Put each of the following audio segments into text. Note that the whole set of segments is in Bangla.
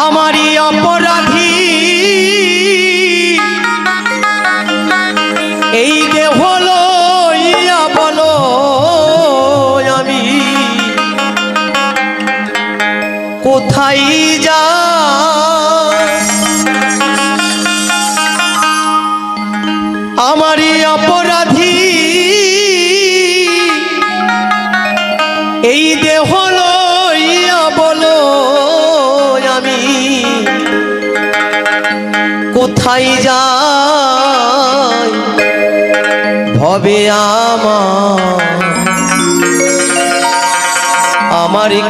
আমারই অপরাধী কোথায় যাই ভবে আমার।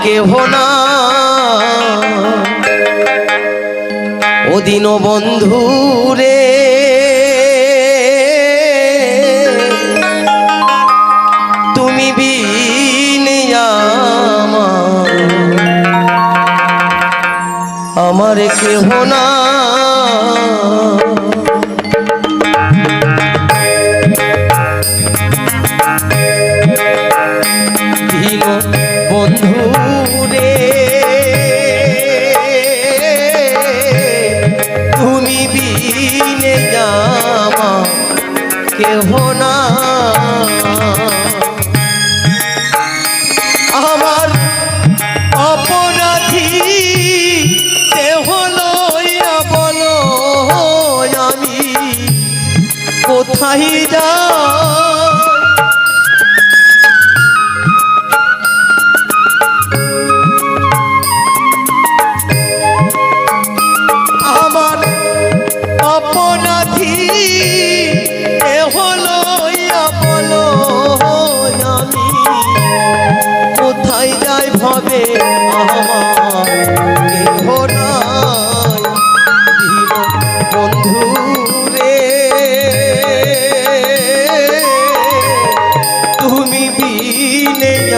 কেহ না। ওদিন বন্ধু রে। তুমি বিনে আমার। আমার কেহ না। না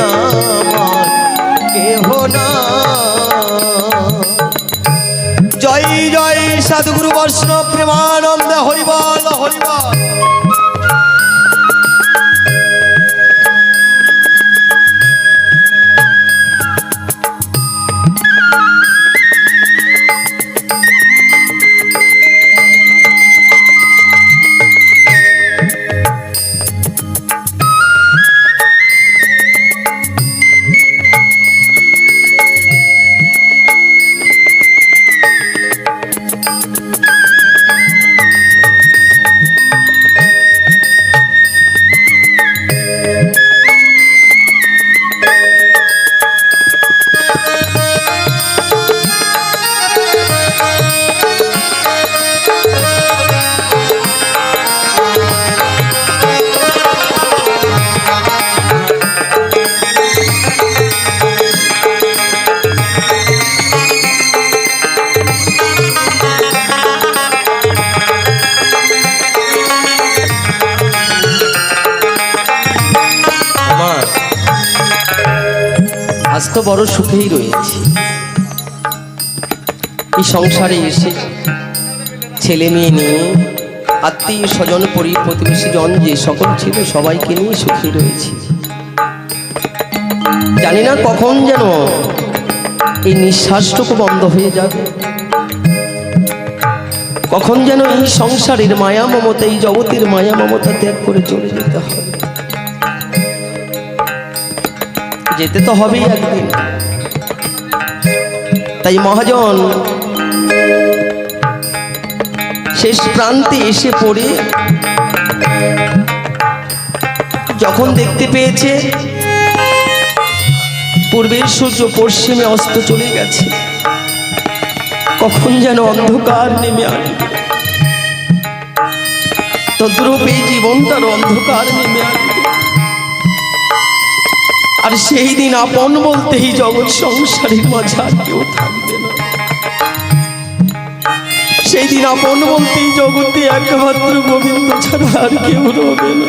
আমার কেহ না জয় জয় সাধুগুরু বৈষ্ণব প্রেমানন্দ হরিবল হরিবল। তো বড় সুখেই রয়েছি। এই সংসারে এসে ছেলে মেয়ে নিয়ে, আত্মীয় স্বজন, পরি প্রতিবেশী জন যে সকল ছিল, সবাইকে নিয়ে সুখী রয়েছি। জানি না কখন যেন এই নিঃশ্বাসটুকু বন্ধ হয়ে যাবে। কখন যেন এই সংসারের মায়া মমতা, এই জগতের মায়া মমতা ত্যাগ করে চলে যেতে হবে। যেতে তো হবেই একদিন তাই মহাজন, শেষ প্রান্তে এসে পড়ে যখন দেখতে পেয়েছে, পূর্বের সূর্য পশ্চিমে অস্ত চলে গেছে। কখন যেন অন্ধকার নেমে আসবে তদ্রূপ এই জীবনটার অন্ধকার নেমে আসবে আর সেই দিন আপন বলতেই জগৎ সংসারের মাঝে আর কেউ থাকবে না। সেই দিন আপন বলতেই জগতে একমাত্র গোবিন্দ ছাড়া আর কেউ রবে না।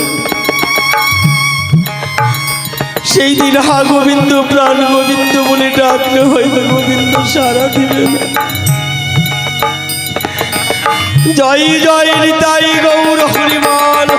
সেই দিন হা গোবিন্দ প্রাণ গোবিন্দ বলে ডাকলে হয়তো গোবিন্দ সারা দিবে না। জয় জয় নিতাই গৌর হরিমান।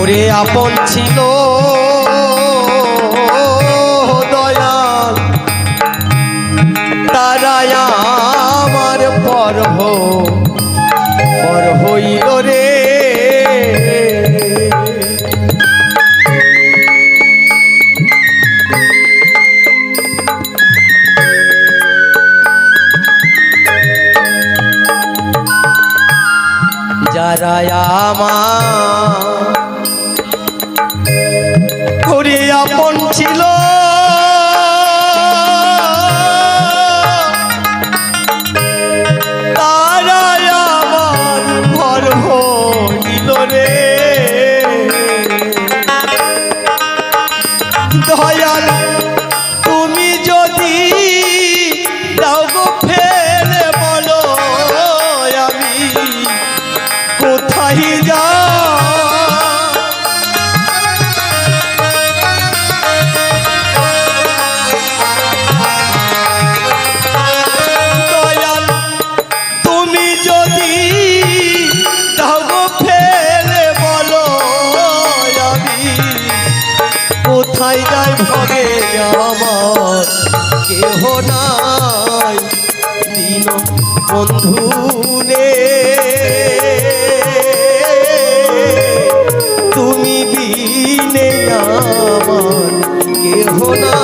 ওরে আপন ছিল দয়াল তারায় আমার পর ওরে আপন ছিল কোথায় যাই ভবে আমার। কেহ নাই দিন বন্ধু রে তুমি বিনে আমার কেহ না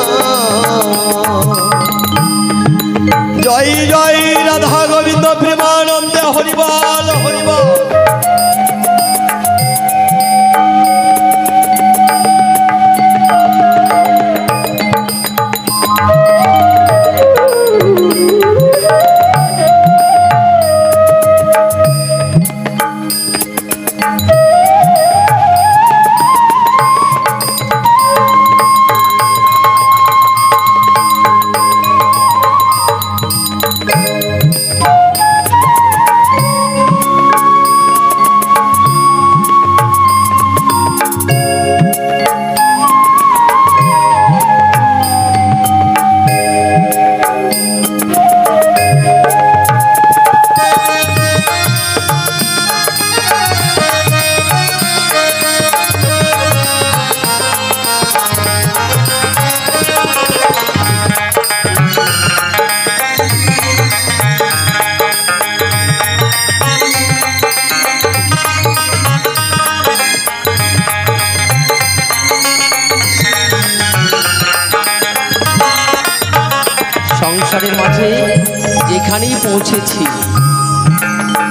পৌঁছেছি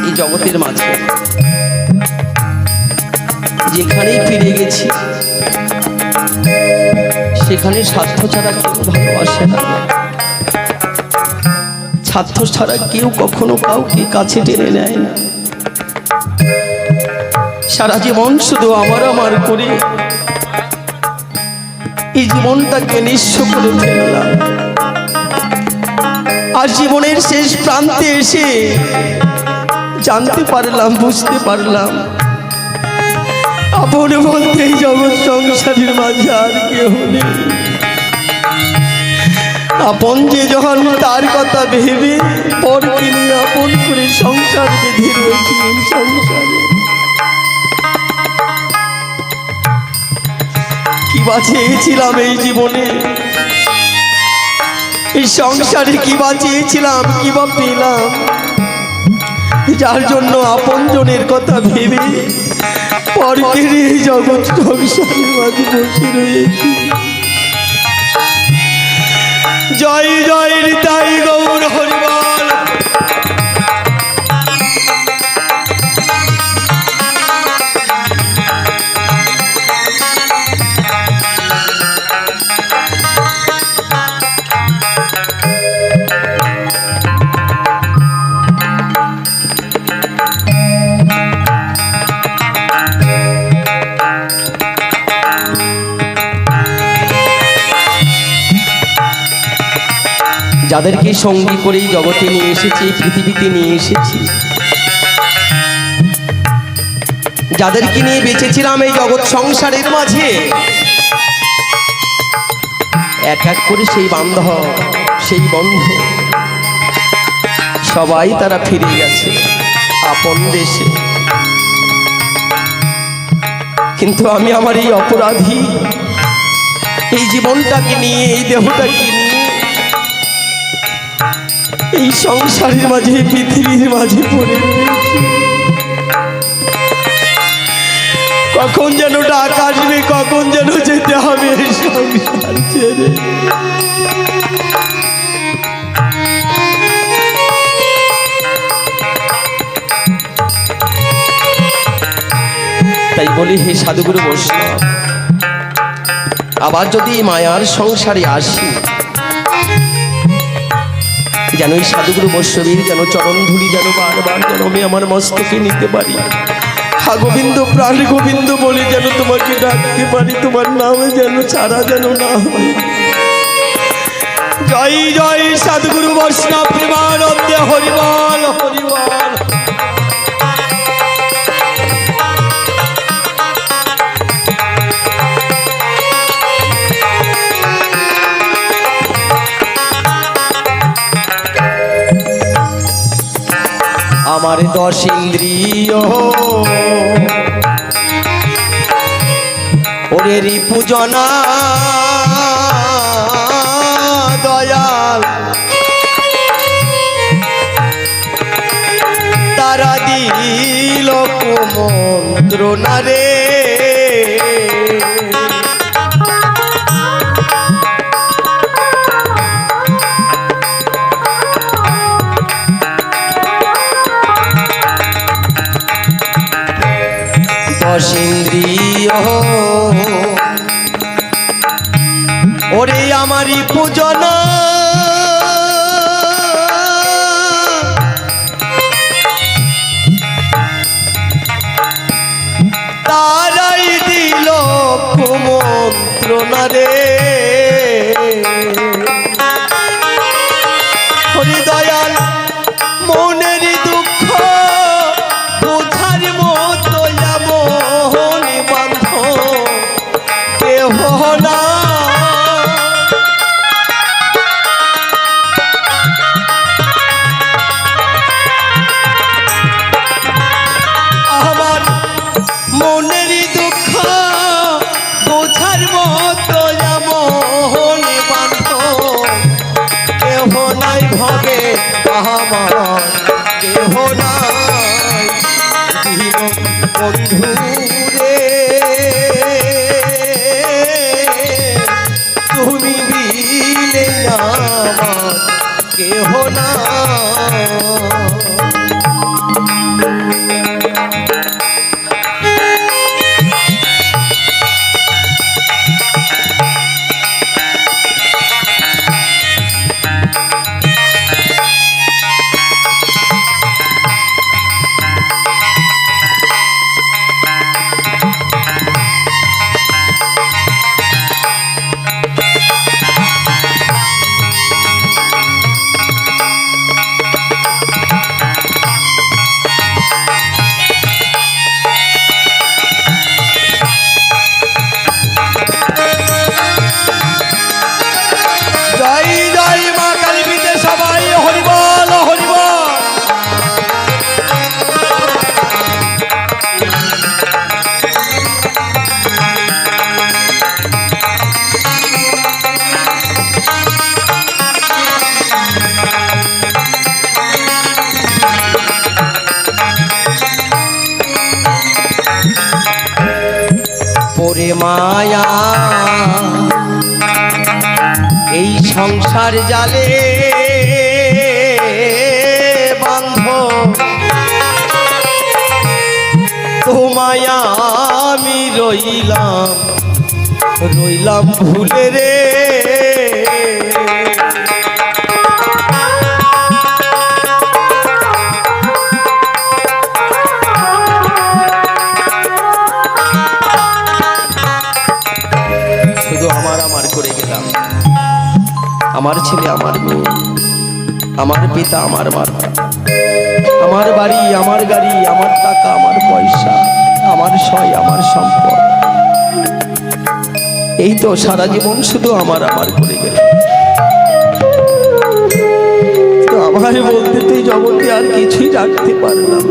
এই জগতের মাঝে। যেখানেই ফিরে গেছি, সেখানে স্বার্থ ছাড়া কেউ ভালোবাসে না। স্বার্থ ছাড়া কেউ কখনো কাউকে কাছে টেনে নেয় না। সারা জীবন শুধু আমার আমার করে এই জীবনটাকে নিঃস্ব করে ফেললাম। আর জীবনের শেষ প্রান্তে এসে জানতে পারলাম, বুঝতে পারলাম। আপন এই জগৎ সংসারের মাঝে আর কেউ আপন যে যখন তার কথা ভেবে পরকে নিয়ে আপন করে সংসার বেঁধে রয়েছে এই সংসারে। কি বা চেয়েছিলাম এই জীবনে? এই সংসারে কি বা চেয়েছিলাম কি বা পেলাম? যার জন্য আপনজনের কথা ভেবে পরকের এই জগৎ সংসারে মাঝে বসে রয়েছি। জয় জয় তাই গৌর হরিবল। যাদেরকে সঙ্গী করে এই জগতে নিয়ে এসেছি, পৃথিবীতে নিয়ে এসেছি। যাদেরকে নিয়ে বেঁচেছিলাম এই জগৎ সংসারের মাঝে, এক এক করে সেই বান্ধব, সেই বন্ধু, সবাই তারা ফিরে গেছে আপন দেশে। কিন্তু আমি আমার এই অপরাধী, এই জীবনটাকে নিয়ে, এই দেহটাকে এই সংসারের মাঝে, পৃথিবীর মাঝে পড়ে কখন যেন ডাক আসবে, কখন যেন যেতে হবে সংসার ছেড়ে। তাই বলি, হে সাধুগুরু বৈষ্ণব, আবার যদি মায়ার সংসারে আসি যেন এই সাধুগুরু বৈষ্ণবীর যেন চরণ ধুলি যেন বারবার, যেন আমি আমার মস্তকে নিতে পারি। হা গোবিন্দ প্রাণ গোবিন্দ বলে যেন তোমাকে ডাকতে পারি, তোমার নামে যেন ছাড়া যেন না হয়। জয় জয় সাধুগুরু বৈষ্ণব, প্রেমানন্দে হরিবল হরিবল। আমার দশ ইন্দ্রিয়। ওরে রিপুজনা দয়াল। তারা দিল কুমন্ত্রণা ওরে আমারই পূজনা। তারাই দিল কুমন্ত্রণা রে। কেহ মায়া। এই সংসার জালে বান্ধ। তোমায় আমি রইলাম রইলাম ভুলে রে। আমার ছেলে, আমার মেয়ে, আমার পিতা, আমার মাতা, আমার বাড়ি, আমার গাড়ি, আমার টাকা, আমার পয়সা, আমার সয়, আমার সম্পদ এই তো সারা জীবন শুধু আমার আমার করে গেল আমার বলতে তুই জগতে আর কিছুই রাখতে পারলাম।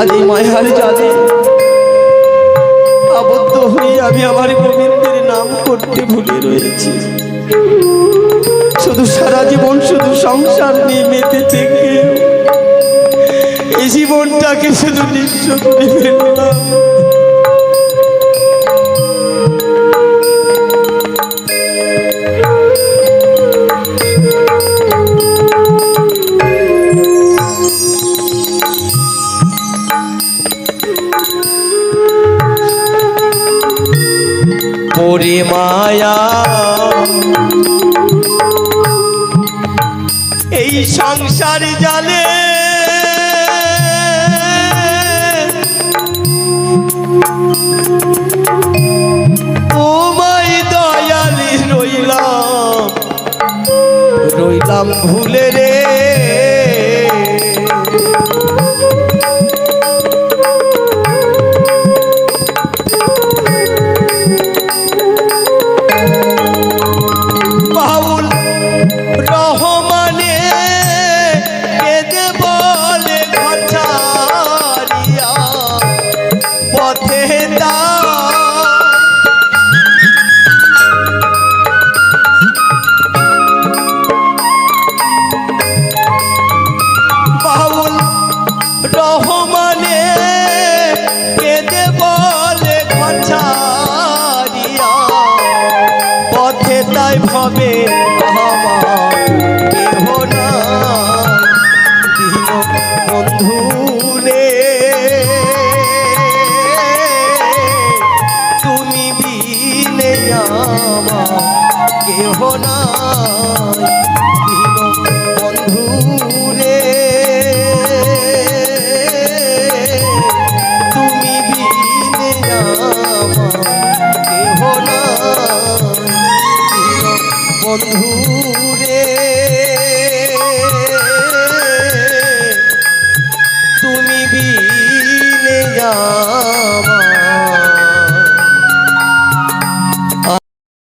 আজ এই মায়ার জালে আবদ্ধ হয়ে আমি আমার গোবিন্দের নাম করে ভুলে রয়েছি। শুধু সারা জীবন শুধু সংসার নিয়ে মেতে থেকে এই জীবনটাকে শুধু নিঃস্ব করে সংসার জালে। মাই দয়ালি রইলাম। রইলাম ভুলে রে মোহনায়